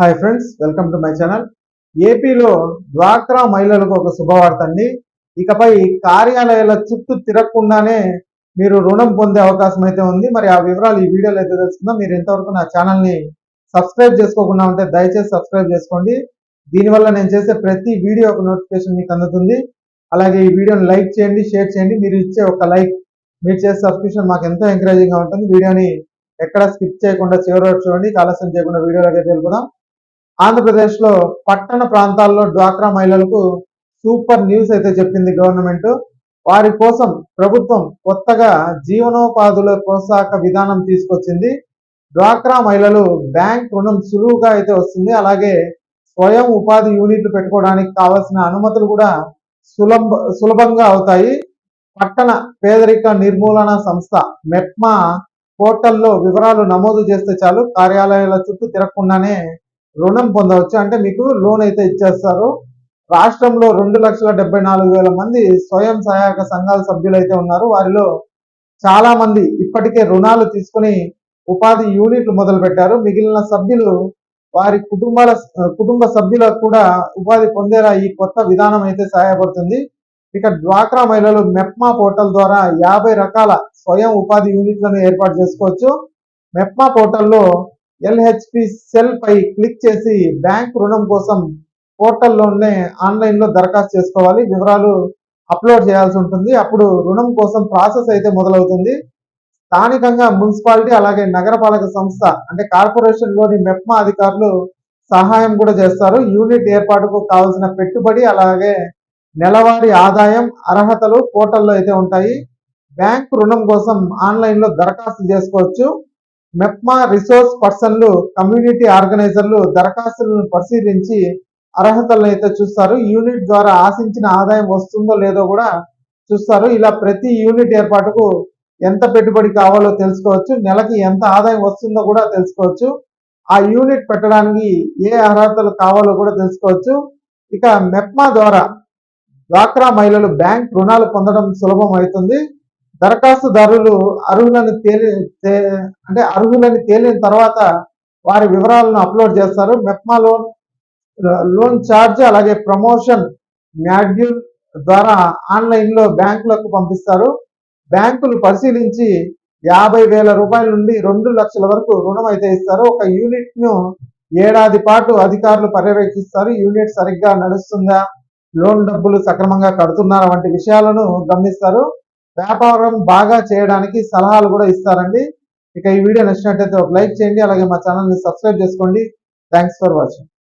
Hi friends welcome to my channel ఏపీలో డ్వాక్రా మహిళలకు ఒక శుభవార్త అండి. ఇకపై కార్యాలయాల చుట్టూ తిరగకుండానే మీరు రుణం పొందే అవకాశం అయితే ఉంది. మరి ఆ వివరాలు ఈ వీడియోలో అయితే తెలుసుకుందాం. మీరు ఇంతవరకు నా ఛానల్ని సబ్స్క్రైబ్ చేసుకోకుండా ఉంటే దయచేసి సబ్స్క్రైబ్ చేసుకోండి. దీనివల్ల నేను చేసే ప్రతి వీడియో ఒక నోటిఫికేషన్ మీకు అందుతుంది. అలాగే ఈ వీడియోని లైక్ చేయండి షేర్ చేయండి. మీరు ఇచ్చే ఒక లైక్ మీరు చేసే సబ్స్క్రిప్షన్ మాకు ఎంతో ఎంకరేజింగ్గా ఉంటుంది. వీడియోని ఎక్కడ స్కిప్ చేయకుండా చివరి చూడండి. ఆలస్యం చేయకుండా వీడియోలోకి అయితే వెళ్ళిపోదాం. ఆంధ్రప్రదేశ్లో పట్టణ ప్రాంతాల్లో డ్వాక్రా మహిళలకు సూపర్ న్యూస్ అయితే చెప్పింది గవర్నమెంట్. వారి కోసం ప్రభుత్వం కొత్తగా జీవనోపాధుల ప్రోత్సాహక విధానం తీసుకొచ్చింది. డ్వాక్రా మహిళలు బ్యాంక్ రుణం సులువుగా అయితే వస్తుంది. అలాగే స్వయం ఉపాధి యూనిట్లు పెట్టుకోవడానికి కావాల్సిన అనుమతులు కూడా సులభ సులభంగా అవుతాయి. పట్టణ పేదరిక నిర్మూలన సంస్థ మెప్మా పోర్టల్లో వివరాలు నమోదు చేస్తే చాలు. కార్యాలయాల చుట్టూ తిరగకుండానే రుణం పొందవచ్చు. అంటే మీకు లోన్ అయితే ఇచ్చేస్తారు. రాష్ట్రంలో రెండు లక్షల డెబ్బై నాలుగు వేల మంది స్వయం సహాయక సంఘాల సభ్యులు అయితే ఉన్నారు. వారిలో చాలా మంది ఇప్పటికే రుణాలు తీసుకుని ఉపాధి యూనిట్లు మొదలు పెట్టారు మిగిలిన సభ్యులు వారి కుటుంబాల కుటుంబ సభ్యులకు కూడా ఉపాధి పొందేలా ఈ కొత్త విధానం అయితే సహాయపడుతుంది. ఇక డ్వాక్రా మహిళలు మెప్మా పోర్టల్ ద్వారా యాభై రకాల స్వయం ఉపాధి యూనిట్లను ఏర్పాటు చేసుకోవచ్చు. మెప్మా పోర్టల్లో ఎల్హెచ్పి సెల్ పై క్లిక్ చేసి బ్యాంక్ రుణం కోసం పోర్టల్లోనే ఆన్లైన్లో దరఖాస్తు చేసుకోవాలి. వివరాలు అప్లోడ్ చేయాల్సి ఉంటుంది. అప్పుడు రుణం కోసం ప్రాసెస్ అయితే మొదలవుతుంది. స్థానికంగా మున్సిపాలిటీ అలాగే నగరపాలక సంస్థ అంటే కార్పొరేషన్లోని మెప్మా అధికారులు సహాయం కూడా చేస్తారు. యూనిట్ ఏర్పాటుకు కావాల్సిన పెట్టుబడి అలాగే నెలవారీ ఆదాయం అర్హతలు పోర్టల్లో అయితే ఉంటాయి. బ్యాంక్ రుణం కోసం ఆన్లైన్లో దరఖాస్తు చేసుకోవచ్చు. మెప్మా రిసోర్స్ పర్సన్లు కమ్యూనిటీ ఆర్గనైజర్లు దరఖాస్తులను పరిశీలించి అర్హతలను అయితే చూస్తారు. యూనిట్ ద్వారా ఆశించిన ఆదాయం వస్తుందో లేదో కూడా చూస్తారు. ఇలా ప్రతి యూనిట్ ఏర్పాటుకు ఎంత పెట్టుబడి కావాలో తెలుసుకోవచ్చు. నెలకి ఎంత ఆదాయం వస్తుందో కూడా తెలుసుకోవచ్చు. ఆ యూనిట్ పెట్టడానికి ఏ అర్హతలు కావాలో కూడా తెలుసుకోవచ్చు. ఇక మెప్మా ద్వారా డ్వాక్రా మహిళలు బ్యాంక్ రుణాలు పొందడం సులభం అవుతుంది. దరఖాస్తుదారులు అర్హులను తేలి అంటే అర్హులని తేలిన తర్వాత వారి వివరాలను అప్లోడ్ చేస్తారు. మెప్మా లోన్ లోన్ ఛార్జ్ అలాగే ప్రమోషన్ మాడ్యూల్ ద్వారా ఆన్లైన్లో బ్యాంకులకు పంపిస్తారు. బ్యాంకులు పరిశీలించి యాభై వేల రూపాయల నుండి రెండు లక్షల వరకు రుణం అయితే ఇస్తారు. ఒక యూనిట్ను ఏడాది పాటు అధికారులు పర్యవేక్షిస్తారు. యూనిట్ సరిగ్గా నడుస్తుందా? లోన్ డబ్బులు సక్రమంగా కడుతున్నారా? వంటి విషయాలను గమనిస్తారు. వ్యాపారం బాగా చేయడానికి సలహాలు కూడా ఇస్తారండి. ఇక ఈ వీడియో నచ్చినట్టయితే ఒక లైక్ చేయండి అలాగే మా ఛానల్ని సబ్స్క్రైబ్ చేసుకోండి. Thanks for watching.